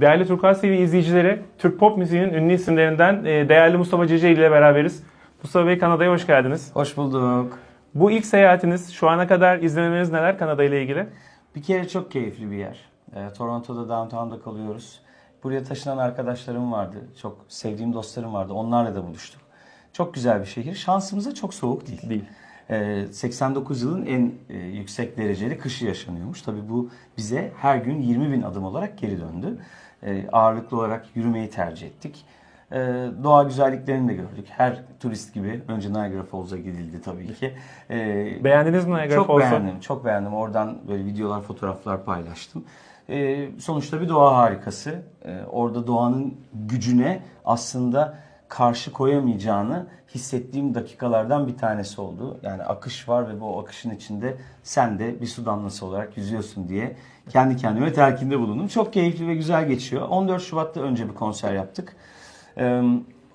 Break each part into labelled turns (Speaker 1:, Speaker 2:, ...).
Speaker 1: Değerli Turkuaz TV izleyicileri, Türk pop müziğinin ünlü isimlerinden e, değerli Mustafa Cece ile beraberiz. Mustafa Bey Kanada'ya hoş geldiniz.
Speaker 2: Hoş bulduk.
Speaker 1: Bu ilk seyahatiniz, şu ana kadar izlenimleriniz neler Kanada ile ilgili?
Speaker 2: Bir kere çok keyifli bir yer. Ee, Toronto'da downtown'da kalıyoruz. Buraya taşınan arkadaşlarım vardı. Çok sevdiğim dostlarım vardı. Onlarla da buluştuk. Çok güzel bir şehir. Şansımıza çok soğuk değil.
Speaker 1: Değil.
Speaker 2: Ee, 89 yılın en e, yüksek dereceli kışı yaşanıyormuş. Tabii bu bize her gün 20 bin adım olarak geri döndü. Ee, ağırlıklı olarak yürümeyi tercih ettik. Ee, doğa güzelliklerini de gördük. Her turist gibi önce Niagara Falls'a gidildi tabii ki. Ee,
Speaker 1: Beğendiniz mi Niagara
Speaker 2: çok
Speaker 1: Falls'u?
Speaker 2: beğendim, çok beğendim. Oradan böyle videolar, fotoğraflar paylaştım. Ee, sonuçta bir doğa harikası. Ee, orada doğanın gücüne aslında karşı koyamayacağını hissettiğim dakikalardan bir tanesi oldu. Yani akış var ve bu akışın içinde sen de bir su damlası olarak yüzüyorsun diye kendi kendime telkinde bulundum. Çok keyifli ve güzel geçiyor. 14 Şubat'ta önce bir konser yaptık. Ee,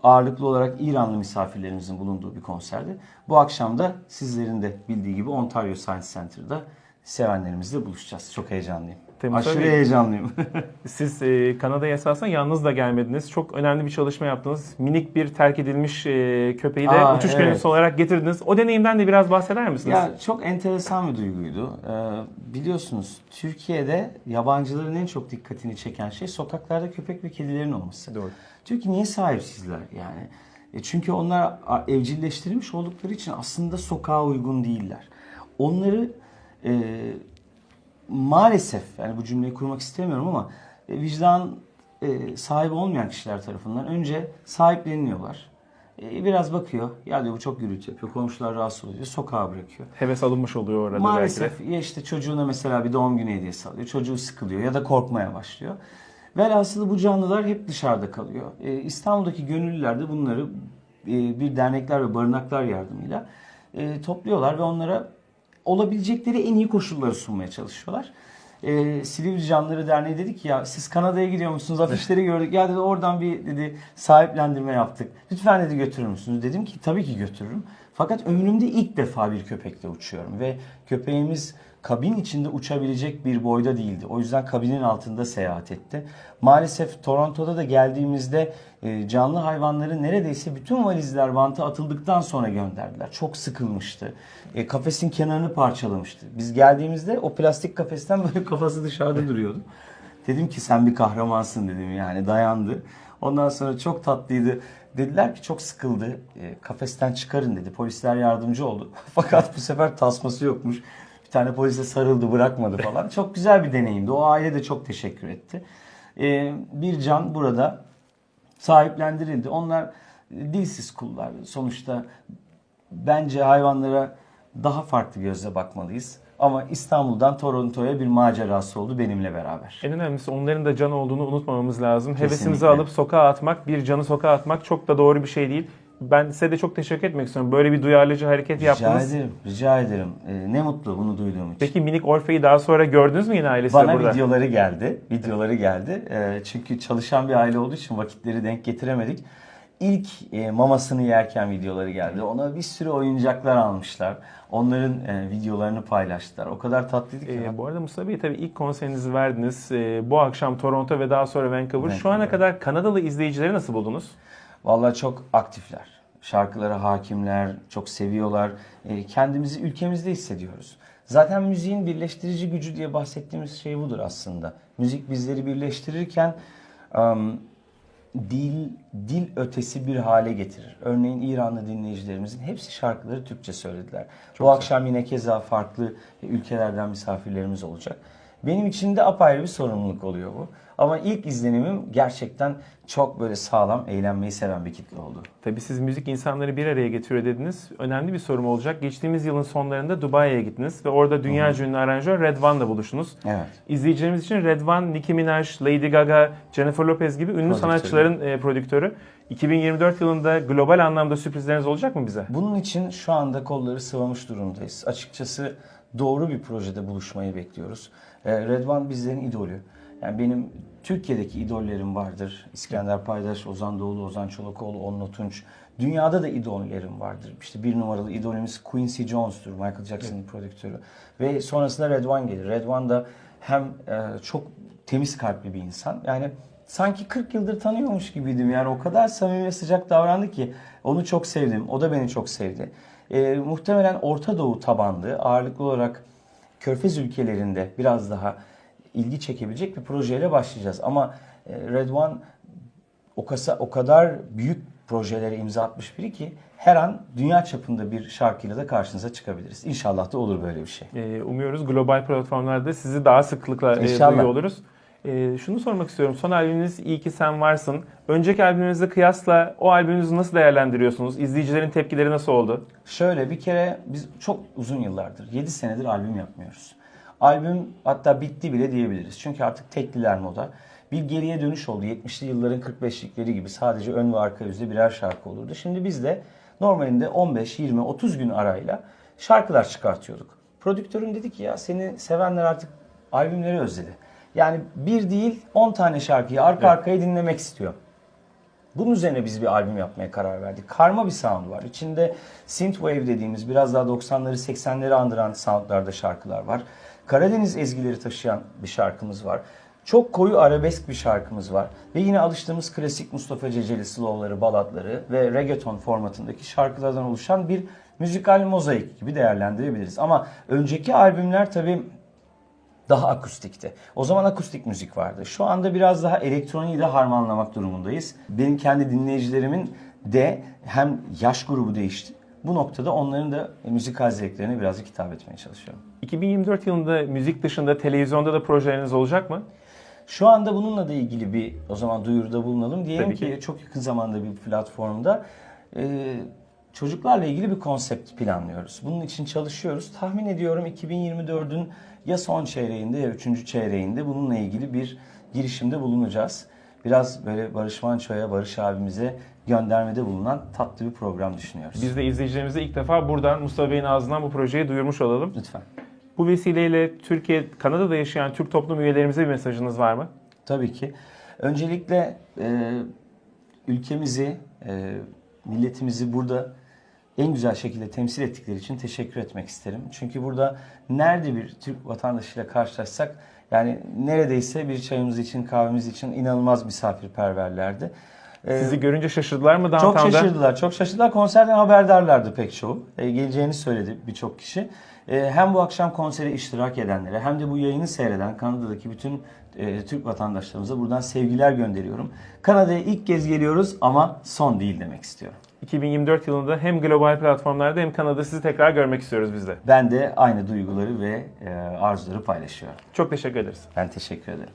Speaker 2: ağırlıklı olarak İranlı misafirlerimizin bulunduğu bir konserdi. Bu akşam da sizlerin de bildiği gibi Ontario Science Center'da sevenlerimizle buluşacağız. Çok heyecanlıyım.
Speaker 1: Temmuz
Speaker 2: Aşırı
Speaker 1: ayı.
Speaker 2: heyecanlıyım.
Speaker 1: Siz e, Kanada'ya esasen yalnız da gelmediniz. Çok önemli bir çalışma yaptınız. Minik bir terk edilmiş e, köpeği de
Speaker 2: Aa,
Speaker 1: uçuş
Speaker 2: evet.
Speaker 1: görüntüsü olarak getirdiniz. O deneyimden de biraz bahseder misiniz?
Speaker 2: ya çok enteresan bir duyguydu. Ee, biliyorsunuz Türkiye'de yabancıların en çok dikkatini çeken şey sokaklarda köpek ve kedilerin olması.
Speaker 1: Doğru.
Speaker 2: Diyor ki niye sahipsizler yani? E çünkü onlar evcilleştirilmiş oldukları için aslında sokağa uygun değiller. Onları e, maalesef yani bu cümleyi kurmak istemiyorum ama e, vicdan e, sahibi olmayan kişiler tarafından önce sahipleniliyorlar. E, biraz bakıyor. Ya diyor bu çok gürültü yapıyor. Komşular rahatsız oluyor. Sokağa bırakıyor.
Speaker 1: Heves alınmış oluyor orada belki de.
Speaker 2: Maalesef ya işte çocuğuna mesela bir doğum günü hediyesi alıyor. Çocuğu sıkılıyor ya da korkmaya başlıyor. Velhasılı bu canlılar hep dışarıda kalıyor. Ee, İstanbul'daki gönüllüler de bunları e, bir dernekler ve barınaklar yardımıyla e, topluyorlar ve onlara olabilecekleri en iyi koşulları sunmaya çalışıyorlar. Ee, Silivri Canları Derneği dedi ki ya siz Kanada'ya gidiyor musunuz? Afişleri gördük. Ya dedi oradan bir dedi sahiplendirme yaptık. Lütfen dedi götürür müsünüz? Dedim ki tabii ki götürürüm. Fakat ömrümde ilk defa bir köpekle uçuyorum ve köpeğimiz kabin içinde uçabilecek bir boyda değildi. O yüzden kabinin altında seyahat etti. Maalesef Toronto'da da geldiğimizde e, canlı hayvanları neredeyse bütün valizler vanta atıldıktan sonra gönderdiler. Çok sıkılmıştı. E, kafesin kenarını parçalamıştı. Biz geldiğimizde o plastik kafesten böyle kafası dışarıda duruyordu. Dedim ki sen bir kahramansın dedim yani dayandı. Ondan sonra çok tatlıydı. Dediler ki çok sıkıldı. E, kafesten çıkarın dedi. Polisler yardımcı oldu. Fakat bu sefer tasması yokmuş. Bir tane polise sarıldı bırakmadı falan. Çok güzel bir deneyimdi. O aile de çok teşekkür etti. E, bir can burada sahiplendirildi. Onlar dilsiz kullar. Sonuçta bence hayvanlara daha farklı gözle bakmalıyız. Ama İstanbul'dan Toronto'ya bir macerası oldu benimle beraber.
Speaker 1: En önemlisi onların da can olduğunu unutmamamız lazım. Hevesimizi
Speaker 2: Kesinlikle.
Speaker 1: alıp sokağa atmak, bir canı sokağa atmak çok da doğru bir şey değil. Ben size de çok teşekkür etmek istiyorum. Böyle bir duyarlıcı hareket
Speaker 2: Rica
Speaker 1: yaptınız.
Speaker 2: ederim, rica ederim. Ee, ne mutlu bunu duyduğum için.
Speaker 1: Peki minik Orfe'yi daha sonra gördünüz mü yine ailesiyle
Speaker 2: Bana
Speaker 1: burada?
Speaker 2: videoları geldi. Videoları geldi. Ee, çünkü çalışan bir aile olduğu için vakitleri denk getiremedik. İlk e, mamasını yerken videoları geldi. Ona bir sürü oyuncaklar almışlar. Onların e, videolarını paylaştılar. O kadar tatlıydı ki.
Speaker 1: Ee, bu arada Mustafa Bey tabii ilk konserinizi verdiniz. Ee, bu akşam Toronto ve daha sonra Vancouver. Şu ana
Speaker 2: Vancouver.
Speaker 1: kadar Kanadalı izleyicileri nasıl buldunuz?
Speaker 2: Vallahi çok aktifler. Şarkılara hakimler, çok seviyorlar. E, kendimizi ülkemizde hissediyoruz. Zaten müziğin birleştirici gücü diye bahsettiğimiz şey budur aslında. Müzik bizleri birleştirirken dil dil ötesi bir hale getirir. Örneğin İranlı dinleyicilerimizin hepsi şarkıları Türkçe söylediler. Bu akşam yine keza farklı ülkelerden misafirlerimiz olacak. Benim için de apayrı bir sorumluluk oluyor bu. Ama ilk izlenimim gerçekten çok böyle sağlam, eğlenmeyi seven bir kitle oldu.
Speaker 1: Tabii siz müzik insanları bir araya getiriyor dediniz. Önemli bir sorum olacak. Geçtiğimiz yılın sonlarında Dubai'ye gittiniz ve orada dünya ünlü aranjör Red One'la buluştunuz.
Speaker 2: Evet.
Speaker 1: İzleyicilerimiz için Red One, Nicki Minaj, Lady Gaga, Jennifer Lopez gibi ünlü
Speaker 2: Prodüktörü.
Speaker 1: sanatçıların e, prodüktörü. 2024 yılında global anlamda sürprizleriniz olacak mı bize?
Speaker 2: Bunun için şu anda kolları sıvamış durumdayız. Açıkçası doğru bir projede buluşmayı bekliyoruz. Ee, Red One bizlerin idolü. Yani benim Türkiye'deki idollerim vardır. İskender Paydaş, Ozan Doğulu, Ozan Çolakoğlu, Onno Tunç. Dünyada da idollerim vardır. İşte bir numaralı idolümüz Quincy Jones'tur, Michael Jackson'ın prodüktörü. Ve sonrasında Red One gelir. Red One da hem e, çok temiz kalpli bir insan. Yani sanki 40 yıldır tanıyormuş gibiydim. Yani o kadar samimi ve sıcak davrandı ki onu çok sevdim. O da beni çok sevdi. Ee, muhtemelen Orta Doğu tabanlı ağırlıklı olarak Körfez ülkelerinde biraz daha ilgi çekebilecek bir projeyle başlayacağız. Ama e, Red One o, kasa, o kadar büyük projelere imza atmış biri ki her an dünya çapında bir şarkıyla da karşınıza çıkabiliriz. İnşallah da olur böyle bir şey.
Speaker 1: Ee, umuyoruz global platformlarda sizi daha sıklıkla e,
Speaker 2: İnşallah.
Speaker 1: duyuyor oluruz. Ee, şunu sormak istiyorum. Son albümünüz İyi Ki Sen Varsın. Önceki albümünüzle kıyasla o albümünüzü nasıl değerlendiriyorsunuz? İzleyicilerin tepkileri nasıl oldu?
Speaker 2: Şöyle bir kere biz çok uzun yıllardır, 7 senedir albüm yapmıyoruz. Albüm hatta bitti bile diyebiliriz. Çünkü artık tekliler moda. Bir geriye dönüş oldu. 70'li yılların 45'likleri gibi sadece ön ve arka yüzde birer şarkı olurdu. Şimdi biz de normalinde 15, 20, 30 gün arayla şarkılar çıkartıyorduk. Prodüktörüm dedi ki ya seni sevenler artık albümleri özledi. Yani bir değil 10 tane şarkıyı arka
Speaker 1: Evet.
Speaker 2: arkaya dinlemek istiyor. Bunun üzerine biz bir albüm yapmaya karar verdik. Karma bir sound var. İçinde synthwave dediğimiz biraz daha 90'ları 80'leri andıran soundlarda şarkılar var. Karadeniz ezgileri taşıyan bir şarkımız var. Çok koyu arabesk bir şarkımız var. Ve yine alıştığımız klasik Mustafa Ceceli slowları, balatları ve reggaeton formatındaki şarkılardan oluşan bir müzikal mozaik gibi değerlendirebiliriz. Ama önceki albümler tabii daha akustikti. O zaman akustik müzik vardı. Şu anda biraz daha elektroniği de harmanlamak durumundayız. Benim kendi dinleyicilerimin de hem yaş grubu değişti. Bu noktada onların da müzikal zevklerine birazcık hitap etmeye çalışıyorum.
Speaker 1: 2024 yılında müzik dışında televizyonda da projeleriniz olacak mı?
Speaker 2: Şu anda bununla da ilgili bir o zaman duyuruda bulunalım. Diyelim
Speaker 1: Tabii
Speaker 2: ki.
Speaker 1: ki.
Speaker 2: çok yakın zamanda bir platformda e, çocuklarla ilgili bir konsept planlıyoruz. Bunun için çalışıyoruz. Tahmin ediyorum 2024'ün ya son çeyreğinde ya üçüncü çeyreğinde bununla ilgili bir girişimde bulunacağız. Biraz böyle Barış Manço'ya, Barış abimize göndermede bulunan tatlı bir program düşünüyoruz.
Speaker 1: Biz de izleyicilerimize ilk defa buradan Mustafa Bey'in ağzından bu projeyi duyurmuş olalım.
Speaker 2: Lütfen.
Speaker 1: Bu vesileyle Türkiye, Kanada'da yaşayan Türk toplum üyelerimize bir mesajınız var mı?
Speaker 2: Tabii ki. Öncelikle e, ülkemizi, e, milletimizi burada en güzel şekilde temsil ettikleri için teşekkür etmek isterim. Çünkü burada nerede bir Türk vatandaşıyla karşılaşsak yani neredeyse bir çayımız için, kahvemiz için inanılmaz misafirperverlerdi. E,
Speaker 1: Sizi görünce şaşırdılar mı
Speaker 2: çok
Speaker 1: downtown'da?
Speaker 2: şaşırdılar, çok şaşırdılar. Konserden haberdarlardı pek çoğu. E, geleceğini söyledi birçok kişi. E, hem bu akşam konsere iştirak edenlere hem de bu yayını seyreden Kanada'daki bütün e, Türk vatandaşlarımıza buradan sevgiler gönderiyorum. Kanada'ya ilk kez geliyoruz ama son değil demek istiyorum.
Speaker 1: 2024 yılında hem global platformlarda hem Kanada'da sizi tekrar görmek istiyoruz biz de.
Speaker 2: Ben de aynı duyguları ve e, arzuları paylaşıyorum.
Speaker 1: Çok teşekkür ederiz.
Speaker 2: Ben teşekkür ederim.